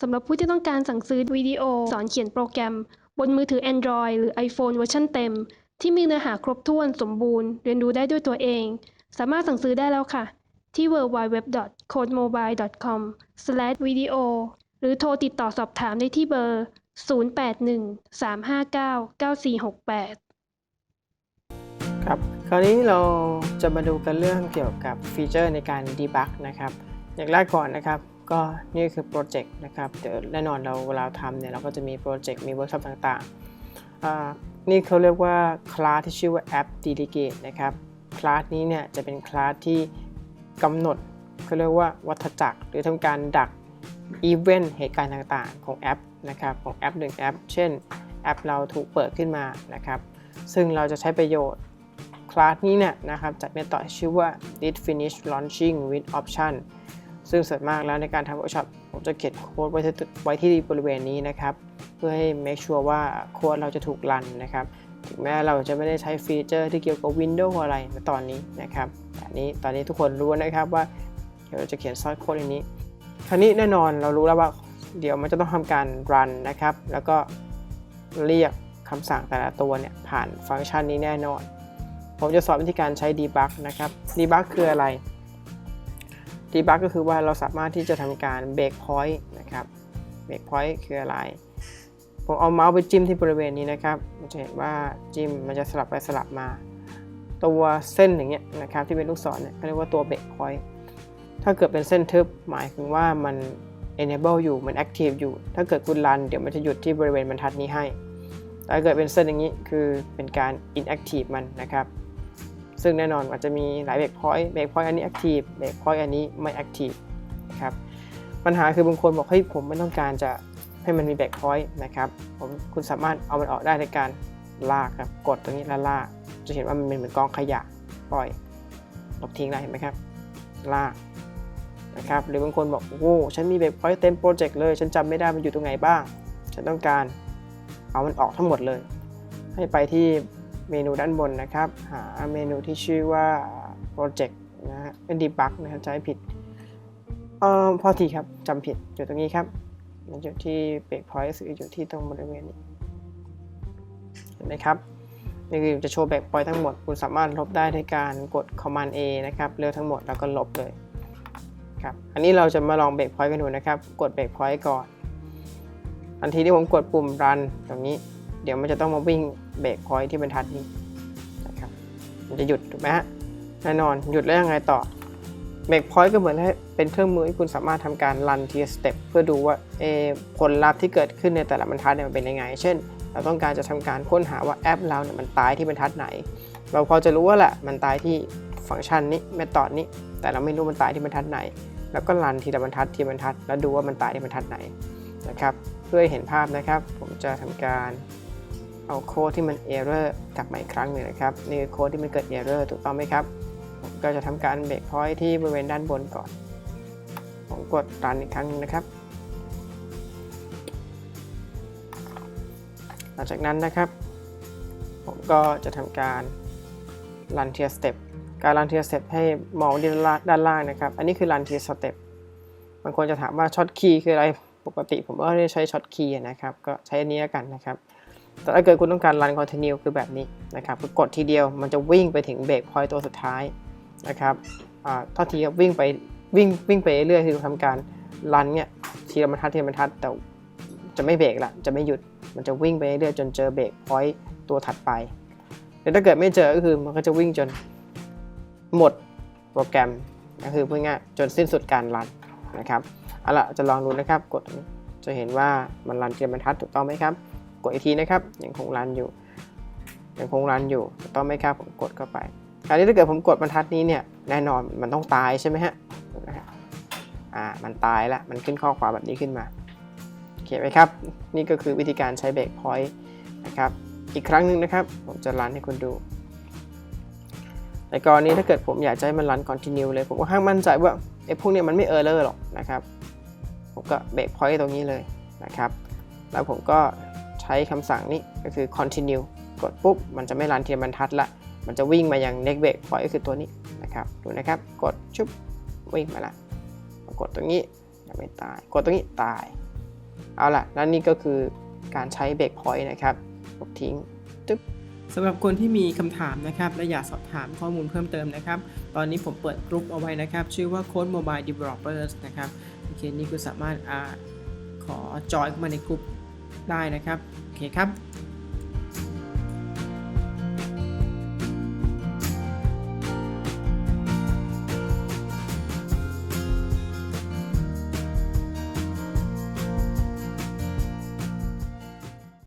สำหรับผู้ที่ต้องการสั่งซื้อวิดีโอ สอนเขียนโปรแกรม บนมือถือ Android หรือ iPhone เวอร์ชันเต็ม ที่มีเนื้อหาครบถ้วนสมบูรณ์ เรียนรู้ได้ด้วยตัวเอง สามารถสั่งซื้อได้แล้วค่ะ ที่ www.codemobile.com/video หรือโทรติดต่อสอบถามได้ที่เบอร์ 0813599468ครับคราวนี้เราจะมาดูกันเรื่องเกี่ยวกับฟีเจอร์ในการ debug นะครับ อย่างแรกก่อนนะครับ ก็นี่คือโปรเจกต์นะครับเดี๋ยวแน่นอนเราเวลาทำเนี่ยเราก็จะมีโปรเจกต์มีเวิร์กช็อปต่างๆ นี่เขาเรียกว่าคลาสที่ชื่อว่า app delegate นะครับคลาสนี้เนี่ยจะเป็นคลาสที่กำหนดเขาเรียกว่าวัฏจักรหรือทำการดักอีเวนต์เหตุการณ์ต่างๆ ของแอปนะครับของแอปหนึ่งแอป เช่นแอปเราถูกเปิดขึ้นมานะครับซึ่งเราจะใช้ประโยชน์คลาสนี้เนี่ยนะครับจากเมธอดชื่อว่า did finish launching with option ซึ่งส่วนมากแล้วในการทำเวิร์กช็อปผมจะเขียนโค้ดไว้ที่ไว้ที่บริเวณนี้นะครับ เพื่อให้ make sure ว่าโค้ดเราจะถูกรันนะครับ ถึงแม้เราจะไม่ได้ใช้ฟีเจอร์ที่เกี่ยวกับ Windows อะไรในตอนนี้นะครับแต่นี้ตอนนี้ทุกคนรู้นะครับว่าเดี๋ยวเราจะเขียนซอสโค้ดในนี้ คราวนี้แน่นอนเรารู้แล้วว่าเดี๋ยวมันจะต้องทำการ run นะครับ แล้วก็เรียกคำสั่งแต่ละตัวเนี่ยผ่านฟังก์ชันนี้แน่นอน ผมจะสอนวิธีการใช้ debug นะครับ debug คืออะไร debug ก็คือว่าเราสามารถที่จะทำการ break point นะครับ break point คืออะไร ผมเอาเมาส์ไปจิ้มที่บริเวณนี้นะครับจะเห็นว่าจิ้มมันจะสลับไปสลับมา ตัวเส้นอย่างเงี้ยนะครับที่เป็นลูกศรเนี่ยเขาเรียกว่าตัว break point ถ้าเกิดเป็นเส้นทึบหมายถึงว่ามัน enable อยู่มัน active อยู่ ถ้าเกิดคุณรันเดี๋ยวมันจะหยุดที่บริเวณบรรทัดนี้ให้แต่ถ้าเกิดเป็นเส้นอย่างนี้คือเป็นการ inactive มันนะครับ ซึ่งแน่นอนอาจจะมีหลายเบรกพอยต์เบรกพอยต์อันนี้ active เบรกพอยต์อันนี้ไม่ active นะครับปัญหาคือบางคนบอกเฮ้ยผมไม่ต้องการจะให้มันมีเบรกพอยต์นะครับผมคุณสามารถเอามันออกได้ในการลากครับกดตรงนี้แล้วลาก จะเห็นว่ามันเป็นเหมือนกองขยะปล่อยลบทิ้งได้เห็นไหมครับ ลากนะครับหรือบางคนบอกโอ้ฉันมีเบรกพอยต์เต็มโปรเจกต์เลย ฉันจำไม่ได้มันอยู่ตรงไหนบ้าง ฉันต้องการเอามันออกทั้งหมดเลย ให้ไปที่ เมนูด้านบนนะครับ หาเมนูที่ชื่อว่า Project นะฮะเป็น debug นะครับจะให้ผิดเอ่อพอทีครับจำผิดอยู่ตรงนี้ครับมันอยู่ที่ break point คืออยู่ที่ตรงบริเวณนี้ เห็นไหมครับนี่คือจะโชว์ break point ทั้งหมด คุณสามารถลบได้ในการกด command A นะครับเลือกทั้งหมดแล้วก็ลบเลยครับอันนี้เราจะมาลอง break point กันดูนะครับ กด break point ก่อนทันทีที่ผมกดปุ่ม run ตรงนี้ เดี๋ยวมันจะต้องมาวิ่งเบรกพอยที่บรรทัดนี้นะครับมันจะหยุดถูกไหมฮะแน่นอนหยุดแล้วยังไงต่อเบรกพอยก็เหมือนให้เป็นเครื่องมือที่คุณสามารถทำการรันทีสเต็ปเพื่อดูว่าเอผลลัพธ์ที่เกิดขึ้นในแต่ละบรรทัดเนี่ยมันเป็นยังไง เช่น เราต้องการจะทำการค้นหาว่าแอปเราเนี่ยมันตายที่บรรทัดไหน เราพอจะรู้ว่าแหละมันตายที่ฟังก์ชันนี้เมธอดนี้ แต่เราไม่รู้มันตายที่บรรทัดไหน แล้วก็รันทีละบรรทัดทีบรรทัด แล้วดูว่ามันตายที่บรรทัดไหนนะครับเพื่อเห็นภาพนะครับ ผมจะทำการ เอาโค้ดที่มัน error กลับมาอีกครั้งหนึ่งนะครับนี่คือโค้ดที่มันเกิด error ถูกต้องไหมครับ ผมก็จะทำการเบรกพอยที่บริเวณด้านบนก่อน ผมกดรันอีกครั้งหนึงนะครับ หลังจากนั้นนะครับ ผมก็จะทำการรันเทียสเต็ปการรันเทียสเต็ปให้มองด้านล่างด้านล่างนะครับ อันนี้คือรันเทียสเต็ปบางคนจะถามว่าช็อตคีย์คืออะไรปกติผมก็ไม่ได้ใช้ช็อตคีย์นะครับ ก็ใช้อันนี้แล้วกันนะครับ แต่ถ้าเกิดคุณต้องการ run continue คือแบบนี้นะครับคือกดทีเดียวมันจะวิ่งไปถึงเบรกพอยต์ตัวสุดท้ายนะครับอ่าท่าทีวิ่งไปวิ่งวิ่งไปเรื่อยๆคือทำการ run เนี่ยทีละบรรทัดทีละบรรทัดแต่จะไม่เบรกละจะไม่หยุดมันจะวิ่งไปเรื่อยๆจนเจอเบรกพอยต์ตัวถัดไปแต่ถ้าเกิดไม่เจอก็คือมันก็จะวิ่งจนหมดโปรแกรมก็คือพูดง่ายๆจนสิ้นสุดการรันนะครับเอาละจะลองดูนะครับกดจะเห็นว่ามันรันทีละบรรทัดถูกต้องไหมครับ กดอีกทีนะครับยังคงรันอยู่ยังคงรันอยู่ต้องไหมครับผมกดเข้าไปคราวนี้ถ้าเกิดผมกดบรรทัดนี้เนี่ยแน่นอนมันต้องตายใช่ไหมฮะอ่ามันตายแล้วมันขึ้นข้อความแบบนี้ขึ้นมาโอเคไหมครับ นี่ก็คือวิธีการใช้เบรกพอยต์นะครับอีกครั้งหนึ่งนะครับ ผมจะรันให้คุณดูในกรณีถ้าเกิดผมอยากจะให้มันรัน continue เลย ผมก็ห้างมั่นใจว่าไอ้พวกเนี้ยมันไม่เออร์เลอร์หรอกนะครับ ผมก็เบรกพอยต์ตรงนี้เลยนะครับ แล้วผมก็ ช้คำสั่งนี้ก็คือ continue กดปุ๊บ มันจะไม่รันทีละบรรทัดละ มันจะวิ่งมาอย่าง next break point ก็คือตัวนี้นะครับ ดูนะครับ กดชุบวิ่งมาละ กดตรงนี้ยังไม่ตาย กดตรงนี้ตาย เอาล่ะ แล้วนี่ก็คือการใช้เบรกพอยต์นะครับกดทิ้งตึ๊บสำหรับคนที่มีคำถามนะครับและอยากสอบถามข้อมูลเพิ่มเติมนะครับ ตอนนี้ผมเปิดกลุ่มเอาไว้นะครับ ชื่อว่า Code Mobile Developers นะครับ โอเค นี่คือสามารถอาขอจอยเข้ามาในกลุ่ม ได้นะครับ โอเคครับ